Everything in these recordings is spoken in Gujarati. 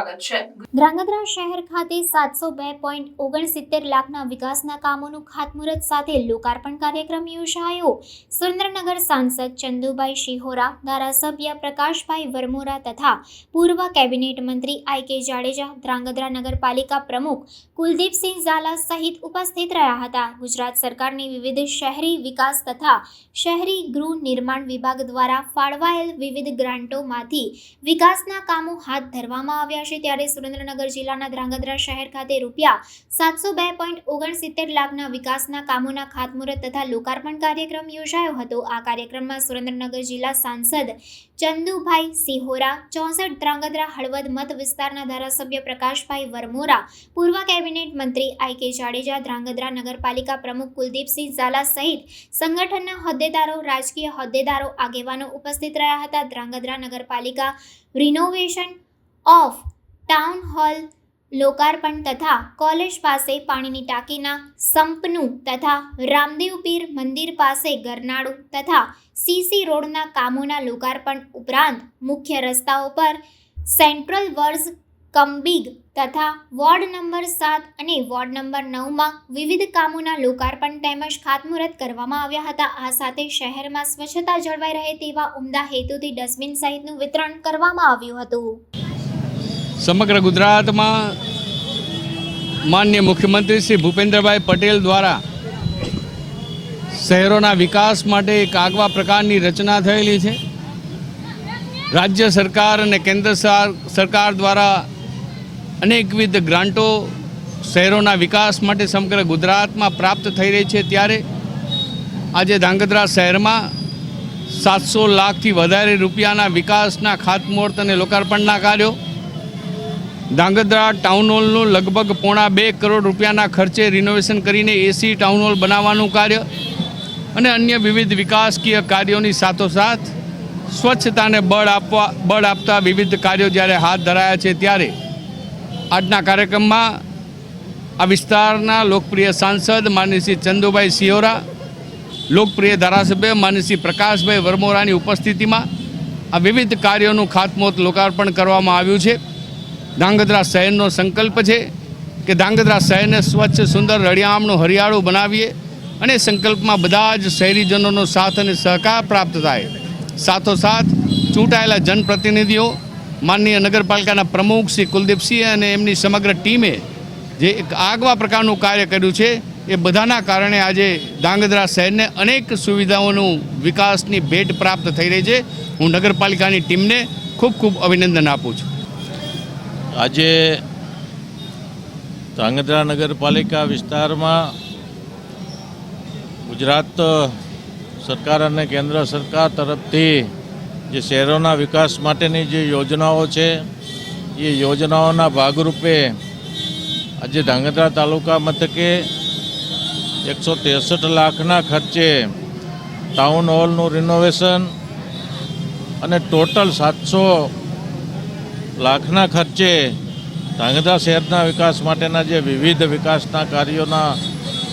સ્વાગત છે ધ્રાંગધ્રા શહેર ખાતે સાતસો બે પોઈન્ટ ઓગણસિત્તેર લાખના વિકાસના કામોનું ખાતમુહૂર્ત સાથે લોકાર્પણ કાર્યક્રમ યોજાયો. સુરેન્દ્રનગર સાંસદ ચંદુભાઈ શિહોરા, ધારાસભ્ય પ્રકાશભાઈ વરમોરા તથા પૂર્વ કેબિનેટ મંત્રી આઈ કે જાડેજા, ધ્રાંગધ્રા નગરપાલિકા પ્રમુખ કુલદીપસિંહ ઝાલા સહિત ઉપસ્થિત રહ્યા હતા. ગુજરાત સરકારની વિવિધ શહેરી વિકાસ તથા શહેરી ગૃહ નિર્માણ વિભાગ દ્વારા ફાળવાયેલ વિવિધ ગ્રાન્ટોમાંથી વિકાસના કામો હાથ ધરવામાં આવ્યા છે. ત્યારે સુરેન્દ્રનગર જિલ્લાના ધ્રાંગધ્રા શહેર ખાતે રૂપિયા સાતસો બે પોઈન્ટ ઓગણસિત્તેર લાખના વિકાસના કામોના ખાતમુહૂર્ત તથા લોકાર્પણ કાર્યક્રમ યોજાયો હતો. આ કાર્યક્રમમાં સુરેન્દ્રનગર જિલ્લા સાંસદ ચંદુભાઈ સિહોરા, ચોસઠ ધ્રાંગધ્રા હળવદ મત વિસ્તારના ધારાસભ્ય પ્રકાશભાઈ વરમોરા, પૂર્વ કેબિનેટ મંત્રી આઈ કે જાડેજા, ધ્રાંગધ્રા નગરપાલિકા પ્રમુખ કુલદીપસિંહ ઝાલા સહિત સંગઠનના હોદ્દેદારો, રાજકીય હોદ્દેદારો, આગેવાનો ઉપસ્થિત રહ્યા હતા. ધ્રાંગધ્રા નગરપાલિકા રિનોવેશન ઓફ ટાઉન હોલ, લોકાર્પણ તથા કોલેજ પાસે પાણીની ટાંકીના સંપનું તથા રામદેવ પીર મંદિર પાસે ગરનાળું તથા સીસી રોડના કામોના લોકાર્પણ ઉપરાંત મુખ્ય રસ્તાઓ પર સેન્ટ્રલ વર્ઝ કમ્બિગ તથા વોર્ડ નંબર સાત અને વોર્ડ નંબર નવમાં વિવિધ કામોના લોકાર્પણ તેમજ ખાતમુહૂર્ત કરવામાં આવ્યા હતા. આ સાથે શહેરમાં સ્વચ્છતા જળવાઈ રહે તેવા ઉમદા હેતુથી ડસ્ટબિન સહિતનું વિતરણ કરવામાં આવ્યું હતું. સમગ્ર ગુજરાતમાં માન્ય મુખ્યમંત્રી શ્રી ભૂપેન્દ્રભાઈ પટેલ દ્વારા શહેરોના વિકાસ માટે એક આગવા પ્રકારની રચના થયેલી છે. રાજ્ય સરકાર અને કેન્દ્ર સર- સરકાર દ્વારા અનેકવિધ ગ્રાન્ટો શહેરોના વિકાસ માટે સમગ્ર ગુજરાતમાં પ્રાપ્ત થઈ રહી છે. ત્યારે આજે ધાંગધ્રા શહેરમાં સાતસો લાખથી વધારે રૂપિયાના વિકાસના ખાતમુહૂર્ત અને લોકાર્પણના કાર્યો ધાંગધ્રા ટાઉન હોલનું લગભગ પોણા બે કરોડ રૂપિયાના ખર્ચે રિનોવેશન કરીને એસી ટાઉન હોલ બનાવવાનું કાર્ય અને અન્ય વિવિધ વિકાસકીય કાર્યોની સાથોસાથ સ્વચ્છતાને બળ આપવા, બળ આપતા વિવિધ કાર્યો જ્યારે હાથ ધરાયા છે ત્યારે આજના કાર્યક્રમમાં આ વિસ્તારના લોકપ્રિય સાંસદ માનસી ચંદુભાઈ સિયોરા લોકપ્રિય ધારાસભ્ય માનસી પ્રકાશભાઈ વરમોરાની ઉપસ્થિતિમાં આ વિવિધ કાર્યોનું ખાતમુહૂર્ત લોકાર્પણ કરવામાં આવ્યું છે. ધાંગધ્રા શહેરનો સંકલ્પ છે કે ધાંગધ્રા શહેરને સ્વચ્છ, સુંદર, રળિયામણું, હરિયાળું બનાવીએ અને સંકલ્પમાં બધા જ શહેરીજનોનો સાથ અને સહકાર પ્રાપ્ત થાય. સાથોસાથ ચૂંટાયેલા જનપ્રતિનિધિઓ, માનનીય નગરપાલિકાના પ્રમુખ શ્રી કુલદીપસિંહ અને એમની સમગ્ર ટીમે જે એક આગવા પ્રકારનું કાર્ય કર્યું છે, એ બધાના કારણે આજે ધાંગધ્રા શહેરને અનેક સુવિધાઓનું વિકાસની ભેટ પ્રાપ્ત થઈ રહી છે. હું નગરપાલિકાની ટીમને ખૂબ ખૂબ અભિનંદન આપું છું. આજે ધ્રાંગધ્રા નગરપાલિકા વિસ્તારમાં ગુજરાત સરકાર અને કેન્દ્ર સરકાર તરફથી જે શહેરોના વિકાસ માટેની જે યોજનાઓ છે, એ યોજનાઓના ભાગરૂપે આજે ધ્રાંગધ્રા તાલુકા મથકે એકસો ત્રેસઠ લાખના ખર્ચે ટાઉન હોલનું રિનોવેશન અને ટોટલ સાતસો લાખના ખર્ચે ધાંગધ્રા શહેરના વિકાસ માટેના જે વિવિધ વિકાસના કાર્યોના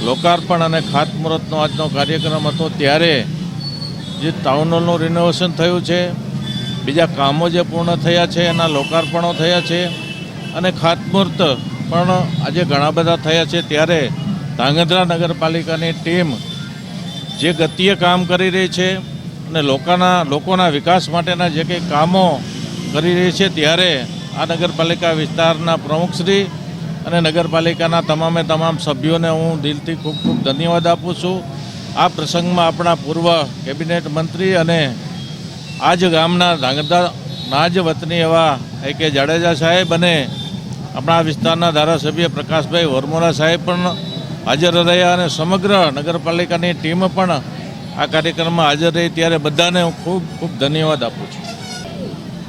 લોકાર્પણ અને ખાતમુહૂર્તનો આજનો કાર્યક્રમ હતો, ત્યારે જે ટાઉન હોલનું રિનોવેશન થયું છે, બીજા કામો જે પૂર્ણ થયા છે, એના લોકાર્પણો થયા છે, અને ખાતમુહૂર્ત પણ આજે ઘણા બધા થયા છે, ત્યારે ધાંગધ્રા નગરપાલિકાની ટીમ જે ગતિએ કામ કરી રહી છે અને લોકોના લોકોના વિકાસ માટેના જે કંઈ કામો કરી રહી છે ત્યારે આ નગરપાલિકા વિસ્તારના પ્રમુખશ્રી અને નગરપાલિકાના તમામે તમામ સભ્યોને હું દિલથી ખૂબ ખૂબ ધન્યવાદ આપું છું. આ પ્રસંગમાં આપણા પૂર્વ કેબિનેટ મંત્રી અને આ જ ગામના ધાંગધ્રાના જ વતની એવા એ કે જાડેજા સાહેબ અને આપણા વિસ્તારના ધારાસભ્ય પ્રકાશભાઈ વરમોરા સાહેબ પણ હાજર રહ્યા અને સમગ્ર નગરપાલિકાની ટીમ પણ આ કાર્યક્રમમાં હાજર રહી. ત્યારે બધાને હું ખૂબ ખૂબ ધન્યવાદ આપું છું.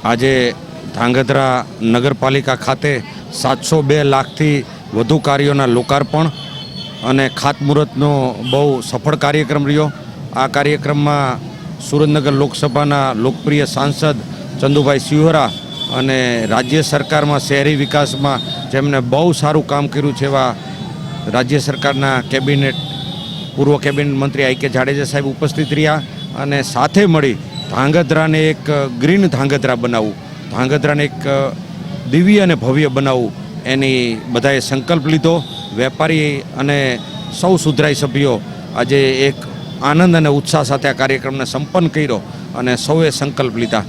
આજે ધાંગધ્રા નગરપાલિકા ખાતે સાતસો બે લાખથી વધુ કાર્યોના લોકાર્પણ અને ખાતમુહૂર્તનો બહુ સફળ કાર્યક્રમ રહ્યો. આ કાર્યક્રમમાં સુરેન્દ્રનગર લોકસભાના લોકપ્રિય સાંસદ ચંદુભાઈ સિંહોરા અને રાજ્ય સરકારમાં શહેરી વિકાસમાં જેમણે બહુ સારું કામ કર્યું છે એવા રાજ્ય સરકારના કેબિનેટ પૂર્વ કેબિનેટ મંત્રી આઈ કે જાડેજા સાહેબ ઉપસ્થિત રહ્યા અને સાથે મળી ધાંગધ્રાને એક ગ્રીન ધાંગધ્રા બનાવવું, ધાંગધ્રાને એક દિવ્ય અને ભવ્ય બનાવવું. એની બધાએ સંકલ્પ લીધો. વેપારી અને સૌ સુધરાઈ સભ્યો આજે એક આનંદ અને ઉત્સાહ સાથે આ કાર્યક્રમને સંપન્ન કર્યો અને સૌએ સંકલ્પ લીધા.